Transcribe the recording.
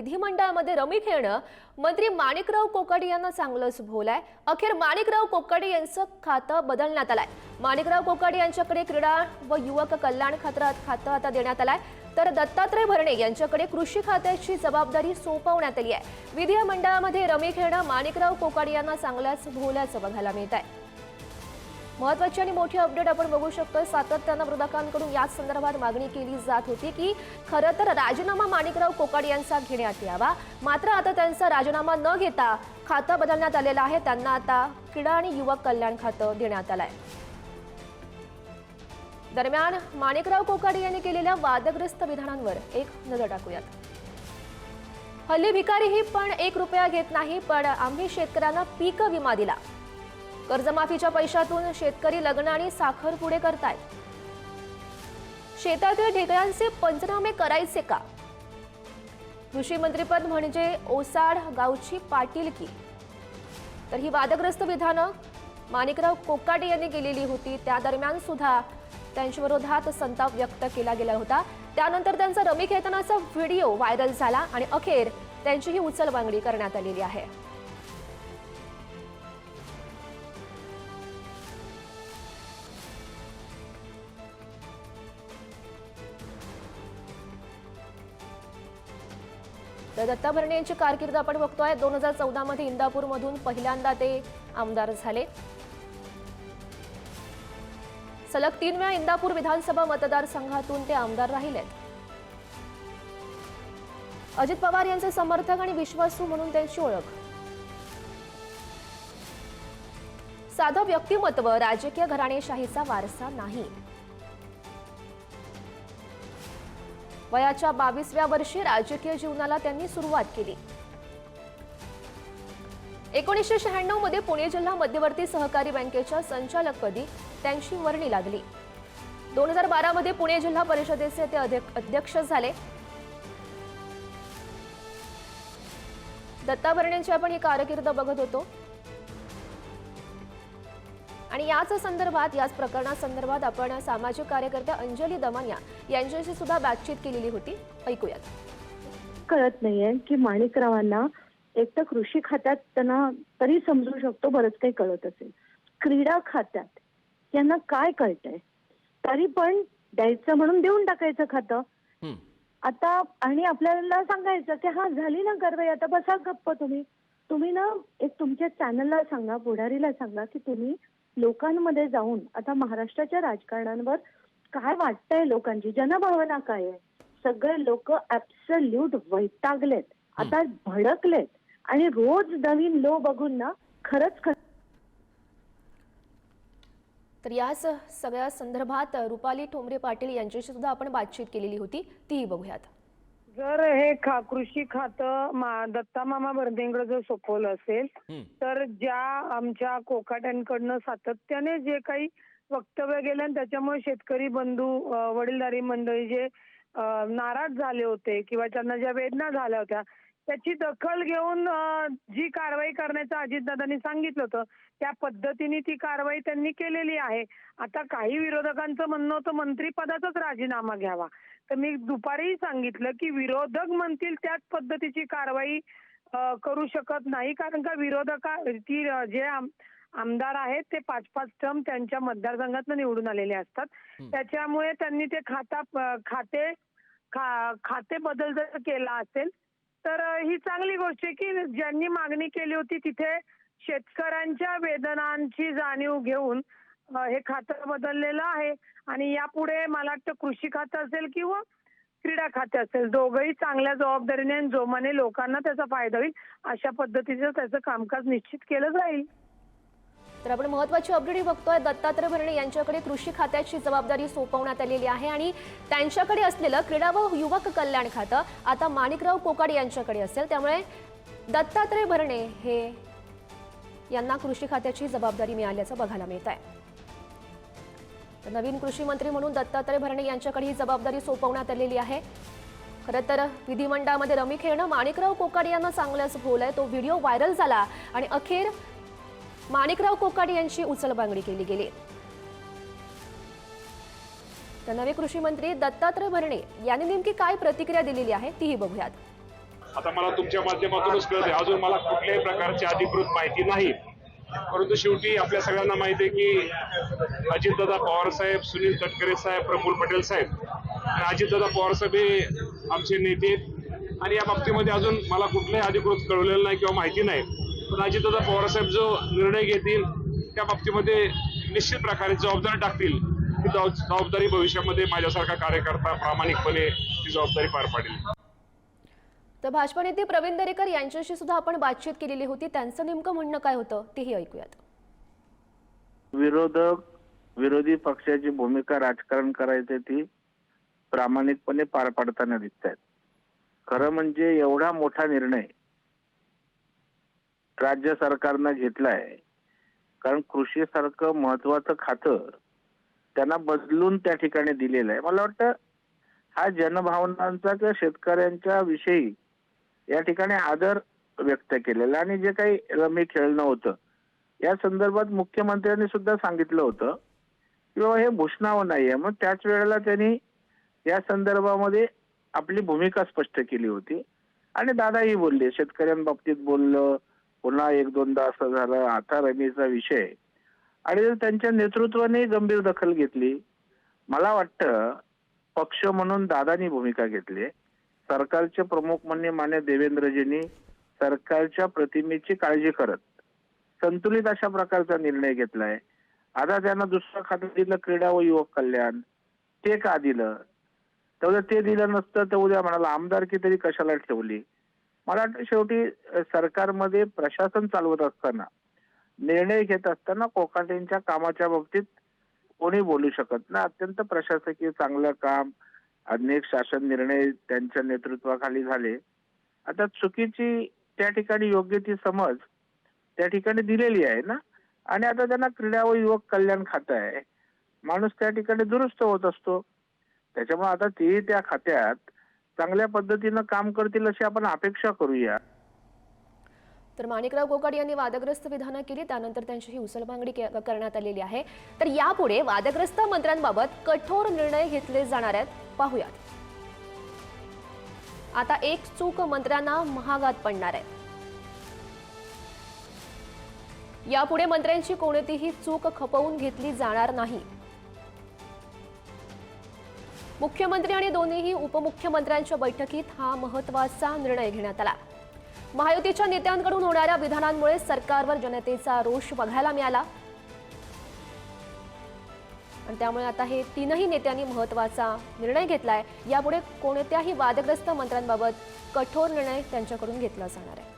विधिमंडळामध्ये rummy खेळणं मंत्री माणिकराव कोकाडे यांना चांगलंच भोवलाय अखेर माणिकराव कोकाडे यांचं खातं बदलण्यात आलंय. माणिकराव कोकाडे यांच्याकडे क्रीडा व युवक कल्याण खातं खातं आता देण्यात आलंय. तर दत्तात्रय भरणे यांच्याकडे कृषी खात्याची जबाबदारी सोपवण्यात आली आहे. विधिमंडळामध्ये रमी खेळणं माणिकराव कोकाडे यांना चांगलाच भोवल्याचं बघायला मिळत आहे महत्वाची आणि मोठी अपडेट आपण बघू शकतोय. सातत्यानं विरोधकांकडून याच संदर्भात मागणी केली जात होती की खरं तर राजीनामा माणिकराव कोकाड यांचा घेण्यात यावा. मात्र आता त्यांचा राजीनामा न घेता खातं बदलण्यात आलेलं आहे. त्यांना आता क्रीडा आणि युवक कल्याण खातं देण्यात आलंय. दरम्यान माणिकराव कोकाडे यांनी केलेल्या वादग्रस्त विधानांवर एक नजर टाकूयात. हल्ली भिकारीही पण एक रुपया घेत नाही पण आम्ही शेतकऱ्यांना पीक विमा दिला. कर्जमाफीच्या पैशातून शेतकरी लग्न आणि साखर पुढे करतायत. शेतातील ढेकळांचे पंचनामे करायचे का? कृषी मंत्रीपद म्हणजे ओसाड गावची पाटीलकी. तर ही वादग्रस्त विधानं माणिकराव कोकाटे यांनी केलेली होती. त्या दरम्यान सुद्धा त्यांच्याविरोधात संताप व्यक्त केला गेला होता. त्यानंतर त्यांचा रमी खेळतानाचा व्हिडिओ व्हायरल झाला आणि अखेर त्यांची ही उचलबांगडी करण्यात आलेली आहे. तर दत्ता भरणे यांची कारकीर्द आपण बघतोय. दोन हजार चौदा मध्ये इंदापूरमधून पहिल्यांदा ते आमदार झाले. सलग तीन वेळा इंदापूर विधानसभा मतदारसंघातून ते आमदार राहिलेत अजित पवार यांचे समर्थक आणि विश्वासू म्हणून त्यांची ओळख. साधं व्यक्तिमत्व राजकीय घराणेशाहीचा वारसा नाही. वयाच्या बावीसव्या वर्षी राजकीय जीवनाला त्यांनी सुरुवात केली. एकोणीसशे शहाण्णवमध्ये पुणे जिल्हा मध्यवर्ती सहकारी बँकेच्या संचालकपदी त्यांची वर्णी लागली. दोन हजार बारा मध्ये पुणे जिल्हा परिषदेचे ते अध्यक्ष- अध्यक्ष झाले. दत्ता भरणेंची आपण ही कारकीर्द बघत होतो. आणि याच संदर्भात याच प्रकरणासंदर्भात आपण सामाजिक कार्यकर्त्या अंजली दमनिया यांच्याशी सुद्धा बातचीत केलेली होती. ऐकूयात. कळत नाहीये की माणिकरावांना एक तर कृषी खात्यात त्यांना तरी समजू शकतो बरंच काही कळत असेल. क्रीडा खात्यात यांना काय कळतंय? तरी पण द्यायचं म्हणून देऊन टाकायचं खातं. हं. आता आणि आपल्याला सांगायचं की हा झाली ना कारवाई आता बसा गप्प तुम्ही. तुम्ही ना एक तुमच्या चॅनलला सांगा पुढारीला सांगा की तुम्ही लोकांमध्ये जाऊन आता महाराष्ट्राच्या राजकारणांवर काय वाटतंय लोकांची? जनभावना काय आहे? सगळे लोक ऍब्सल्यूट वैतागलेत. आता भडकलेत. आणि रोज नवीन लो बघून ना खरंच खर तर याच सगळ्या संदर्भात रुपाली ठोंबरे पाटील यांच्याशी सुद्धा आपण बातचीत केलेली होती. तीही बघूयात. जर हे खा कृषी खातं मा दत्ता मामा बर्देंकडे जर सोपवलं असेल हं. तर ज्या आमच्या कोकाट्यांकडनं सातत्याने जे काही वक्तव्य गेले आणि त्याच्यामुळे शेतकरी बंधू अ, वडीलधारी मंडळी जे अ, नाराज झाले होते किंवा त्यांना ज्या वेदना झाल्या होत्या त्याची दखल घेऊन जी कारवाई करण्याचं अजितदादांनी सांगितलं होतं त्या पद्धतीने ती कारवाई त्यांनी केलेली आहे. आता काही विरोधकांचं म्हणणं होतं मंत्रिपदाचाच राजीनामा घ्यावा. तर मी दुपारीही सांगितलं की विरोधक म्हणतील त्याच पद्धतीची कारवाई करू शकत नाही. कारण का विरोधका ती जे आम- आमदार आहेत ते पाच पाच टर्म त्यांच्या मतदारसंघातून निवडून आलेले असतात. त्याच्यामुळे त्यांनी ते खाता खाते खा- खाते बदल जर केला असेल तर ही चांगली गोष्ट आहे की ज्यांनी मागणी केली होती तिथे शेतकऱ्यांच्या वेदनांची जाणीव घेऊन हे खातं बदललेलं आहे. आणि यापुढे मला वाटतं कृषी खातं असेल किंवा क्रीडा खाते असेल दोघंही चांगल्या जबाबदारीने आणि जोमाने लोकांना त्याचा फायदा होईल. अशा पद्धतीचं त्याचं कामकाज निश्चित केलं जाईल. तर आपण महत्वाची अपडेट बघतोय. दत्तात्रय भरणे यांच्याकडे कृषी खात्याची जबाबदारी सोपवण्यात आलेली आहे आणि त्यांच्याकडे असलेलं क्रीडा व युवक कल्याण खातं आता माणिकराव कोकाड यांच्याकडे असेल. त्यामुळे दत्तात्रय भरणे हे यांना कृषी खात्याची जबाबदारी मिळाल्याचं बघायला मिळत आहे नवीन कृषी मंत्री म्हणून दत्तात्रय भरणे यांच्याकडे ही जबाबदारी सोपवण्यात आलेली आहे. खरं तर विधिमंडळामध्ये रमी खेळणं माणिकराव कोकाड यांना चांगलंच भोवलंय. तो व्हिडिओ व्हायरल झाला आणि अखेर माणिकराव कोकाडे यांची उचलबांगडी केली गेली. तर नवे कृषी मंत्री दत्तात्रय भरणे यांनी नेमकी काय प्रतिक्रिया दिलेली आहे तीही बघूयात. आता मला तुमच्या माध्यमातूनच कळते अजून मला कुठल्याही प्रकारची अधिकृत माहिती नाही. परंतु शेवटी आपल्या सगळ्यांना माहिती आहे की अजितदादा पवार साहेब सुनील तटकरे साहेब प्रफुल पटेल साहेब आणि अजितदादा पवार साहेब हे आमचे नेते आहेत. आणि या बाबतीमध्ये अजून मला कुठलंही अधिकृत कळवलेलं नाही किंवा माहिती नाही. पण अजितदादा पवार साहेब जो निर्णय घेतील त्या बाबतीमध्ये निश्चित प्रकारे जबाबदारी टाकतील. ती जबाब- जबाबदारी भविष्यामध्ये माझ्यासारखा कार्यकर्ता प्रामाणिकपणे ती जबाबदारी पार पाडेल. तर भाजपा नेते प्रवीण दरेकर यांच्याशी सुद्धा आपण बातचीत केलेली होती. त्यांचं नेमकं म्हणणं काय होतं तेही ऐकूयात. विरोधक विरोधी पक्षाची भूमिका राजकारण करायचे ती प्रामाणिकपणे पार पाडताना दिसत आहेत खरं म्हणजे एवढा मोठा निर्णय राज्य सरकारनं घेतलाय. कारण कृषी सारखं महत्वाचं खातं त्यांना बदलून त्या ठिकाणी दिलेलं आहे. मला वाटतं हा जनभावनांचा किंवा शेतकऱ्यांच्या विषयी या ठिकाणी आदर व्यक्त केलेला आणि जे काही रमी खेळणं होतं या संदर्भात मुख्यमंत्र्यांनी सुद्धा सांगितलं होतं की बाबा हे भूषणावं नाहीये मग त्याच वेळेला त्यांनी या संदर्भामध्ये आपली भूमिका स्पष्ट केली होती. आणि दादाही बोलले शेतकऱ्यांबाबतीत बोललं पुन्हा एक दोनदा असं झालं आता रमीचा विषय. आणि त्यांच्या नेतृत्वाने गंभीर दखल घेतली. मला वाटतं पक्ष म्हणून दादानी भूमिका घेतली. सरकारचे प्रमुख म्हणणे मान्य देवेंद्रजींनी सरकारच्या प्रतिमेची काळजी करत संतुलित अशा प्रकारचा निर्णय घेतलाय. आता त्यांना दुसरं खातं दिलं क्रीडा व युवक कल्याण. ते का दिलं? तेवढं ते दिलं नसतं तर उद्या म्हणाला आमदारकी तरी कशाला ठेवली? मला वाटतं शेवटी सरकारमध्ये प्रशासन चालवत असताना निर्णय घेत असताना कोकाटेंच्या कामाच्या बाबतीत कोणी बोलू शकत ना अत्यंत प्रशासकीय चांगलं काम अनेक शासन निर्णय त्यांच्या नेतृत्वाखाली झाले. आता चुकीची त्या ठिकाणी योग्य ती समज त्या ठिकाणी दिलेली आहे ना? आणि आता त्यांना क्रीडा व युवक कल्याण खातं आहे. माणूस त्या ठिकाणी दुरुस्त होत असतो. त्याच्यामुळे आता ते त्या खात्यात चांगल्या पद्धतीनं काम करतील अशी आपण अपेक्षा करूया. तर माणिकराव कोकाड यांनी वादग्रस्त विधानं केली त्यानंतर त्यांची ही उचलबांगडी करण्यात आलेली आहे. तर यापुढे वादग्रस्त मंत्र्यांबाबत कठोर निर्णय घेतले जाणार आहेत. पाहूयात. आता एक चूक मंत्र्यांना महागात पडणार आहे. यापुढे मंत्र्यांची कोणतीही चूक खपवून घेतली जाणार नाही. मुख्यमंत्री आणि दोन्हीही उपमुख्यमंत्र्यांच्या बैठकीत हा महत्त्वाचा निर्णय घेण्यात आला. महायुतीच्या नेत्यांकडून होणाऱ्या विधानांमुळे सरकारवर जनतेचा रोष बघायला मिळाला. आणि त्यामुळे आता हे तीनही नेत्यांनी महत्त्वाचा निर्णय घेतलाय. यापुढे कोणत्याही वादग्रस्त मंत्र्यांबाबत कठोर निर्णय त्यांच्याकडून घेतला जाणार आहे.